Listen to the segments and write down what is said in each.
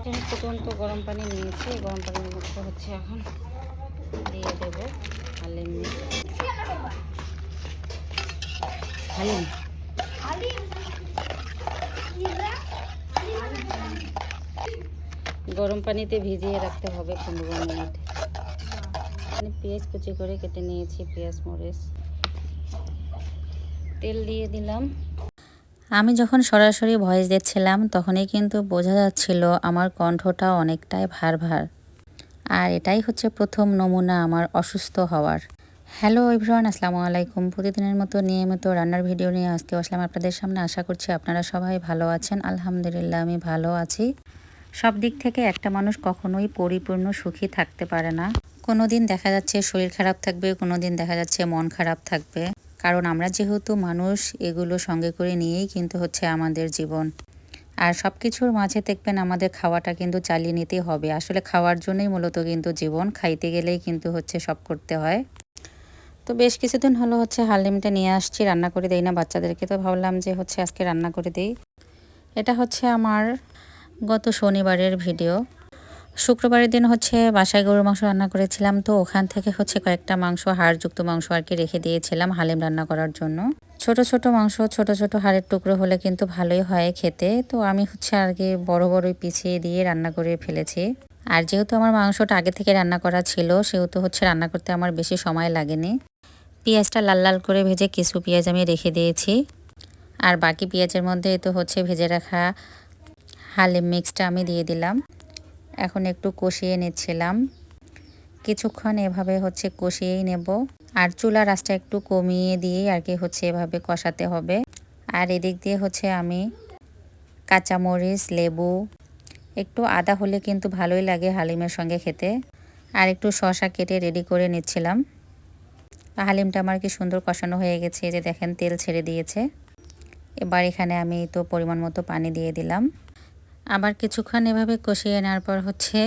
ফুটন্ত গরম পানি নিয়েছি গরম পানির মধ্যে হচ্ছে এখন দিয়ে দেবো হালিম হালিম। গরম পানিতে ভিজিয়ে রাখতে হবে পনেরো মিনিট। এখানে পেঁয়াজ কুচি করে কেটে নিয়েছি, পেঁয়াজ মরিচ। তেল দিয়ে দিলাম। আমি যখন সরাসরি ভয়েস দিচ্ছিলাম, তখনই কিন্তু বোঝা যাচ্ছিল আমার কণ্ঠটা অনেকটাই ভার ভার আর এটাই হচ্ছে প্রথম নমুনা আমার অসুস্থ হওয়ার। হ্যালো ইভরান আসসালামু আলাইকুম। প্রতিদিনের মতো নিয়মিত রান্নার ভিডিও নিয়ে আজকে আসলাম আপনাদের সামনে। আশা করছি আপনারা সবাই ভালো আছেন। আলহামদুলিল্লাহ, আমি ভালো আছি। সব দিক থেকে একটা মানুষ কখনোই পরিপূর্ণ সুখী থাকতে পারে না। কোনো দিন দেখা যাচ্ছে শরীর খারাপ থাকবে কোনো দিন দেখা যাচ্ছে মন খারাপ থাকবে। কারণ আমরা যেহেতু মানুষ, এগুলো সঙ্গে করে নিয়েই কিন্তু হচ্ছে আমাদের জীবন। আর সব কিছুর মাঝে দেখবেন আমাদের খাওয়াটা কিন্তু চালিয়ে নিতে হবে। আসলে খাওয়ার জন্যই মূলত কিন্তু জীবন, খাইতে গেলেই কিন্তু হচ্ছে সব করতে হয়। তো বেশ কিছুদিন হলো হচ্ছে হালিমটা নিয়ে আসছি, রান্না করে দেই না বাচ্চাদেরকে। তো ভাবলাম যে হচ্ছে আজকে রান্না করে দিই। এটা হচ্ছে আমার গত শনিবারের ভিডিও। শুক্রবারের দিন হচ্ছে বাসায় গরুর মাংস রান্না করেছিলাম, তো ওখান থেকে হচ্ছে কয়েকটা মাংস, হাড়যুক্ত মাংস আর কি রেখে দিয়েছিলাম হালিম রান্না করার জন্য। ছোট ছোট মাংস, ছোট ছোট হাড়ের টুকরো হলে কিন্তু ভালোই হয় খেতে, তো আমি হচ্ছে আর কি বড়, বড়ই পিছিয়ে দিয়ে রান্না করে ফেলেছি। আর যেহেতু আমার মাংসটা আগে থেকে রান্না করা ছিল, সেহেতু হচ্ছে রান্না করতে আমার বেশি সময় লাগেনি। পেঁয়াজটা লাল লাল করে ভেজে কিছু পেঁয়াজ আমি রেখে দিয়েছি। আর বাকি পেঁয়াজের মধ্যে তো হচ্ছে ভেজে রাখা হালিম মিক্সটা আমি দিয়ে দিলাম। এখন একটু কষিয়ে নিচ্ছিলাম। কিছুক্ষণ এভাবে হচ্ছে কষিয়েই নেব। আর চুলা রাসটা একটু কমিয়ে দিয়ে আর কি হচ্ছে এভাবে কষাতে হবে। আর এদিক দিয়ে হচ্ছে আমি কাঁচামরিচ, লেবু, একটু আদা হলে কিন্তু ভালোই লাগে হালিমের সঙ্গে খেতে। আর একটু শশা কেটে রেডি করে নিচ্ছিলাম। হালিমটা আমার কি সুন্দর কষানো হয়ে গেছে যে দেখেন তেল ছেড়ে দিয়েছে। এবার এখানে আমি তো পরিমাণ মতো পানি দিয়ে দিলাম। আবার কিছুক্ষণ এভাবে কষিয়ে নেওয়ার পর হচ্ছে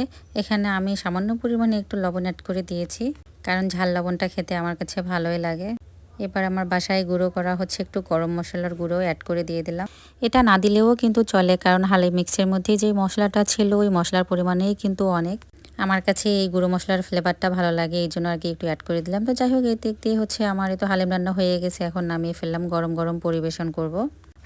এখানে আমি সামান্য পরিমাণে একটু লবণ অ্যাড করে দিয়েছি। কারণ ঝাল লবণটা খেতে আমার কাছে ভালোই লাগে। এবার আমার বাসায় গুঁড়ো করা হচ্ছে একটু গরম মশলার গুঁড়ো অ্যাড করে দিয়ে দিলাম। এটা না দিলেও কিন্তু চলে, কারণ হালি মিক্সের মধ্যে যে মশলাটা ছিল ওই মশলার পরিমাণেই কিন্তু অনেক। আমার কাছে এই গুঁড়ো মশলার ফ্লেভারটা ভালো লাগে, এই জন্য আর কি একটু অ্যাড করে দিলাম। তো যাই হোক এই দিক দিয়ে হচ্ছে আমার তো হালিম রান্না হয়ে গেছে, এখন নামিয়ে ফেললাম, গরম গরম পরিবেশন করব।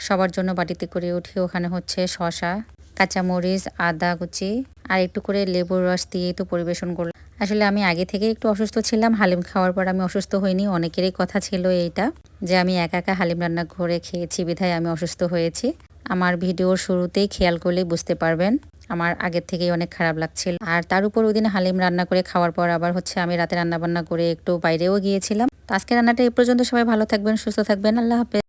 সবার জন্য বাটিতে করে উঠে, ওখানে হচ্ছে শশা কাঁচামরিচ, আদা কুচি আর একটু করে লেবুর রস দিয়ে তো পরিবেশন করলাম। আসলে আমি আগে থেকে একটু অসুস্থ ছিলাম, হালিম খাওয়ার পর আমি অসুস্থ হইনি, অনেকেরই কথা ছিল এইটা যে আমি একা একা হালিম রান্না করে খেয়েছি, বিধায় আমি অসুস্থ হয়েছি। আমার ভিডিওর শুরুতেই খেয়াল করলেই বুঝতে পারবেন, আমার আগের থেকেই অনেক খারাপ লাগছিল। আর তার উপর ওই দিন হালিম রান্না করে খাওয়ার পর আবার হচ্ছে আমি রাতে রান্না বান্না করে একটু বাইরেও গিয়েছিলাম। আজকে রান্নাটা এই পর্যন্ত, সবাই ভালো থাকবেন, সুস্থ থাকবেন, আল্লাহ হাফেজ।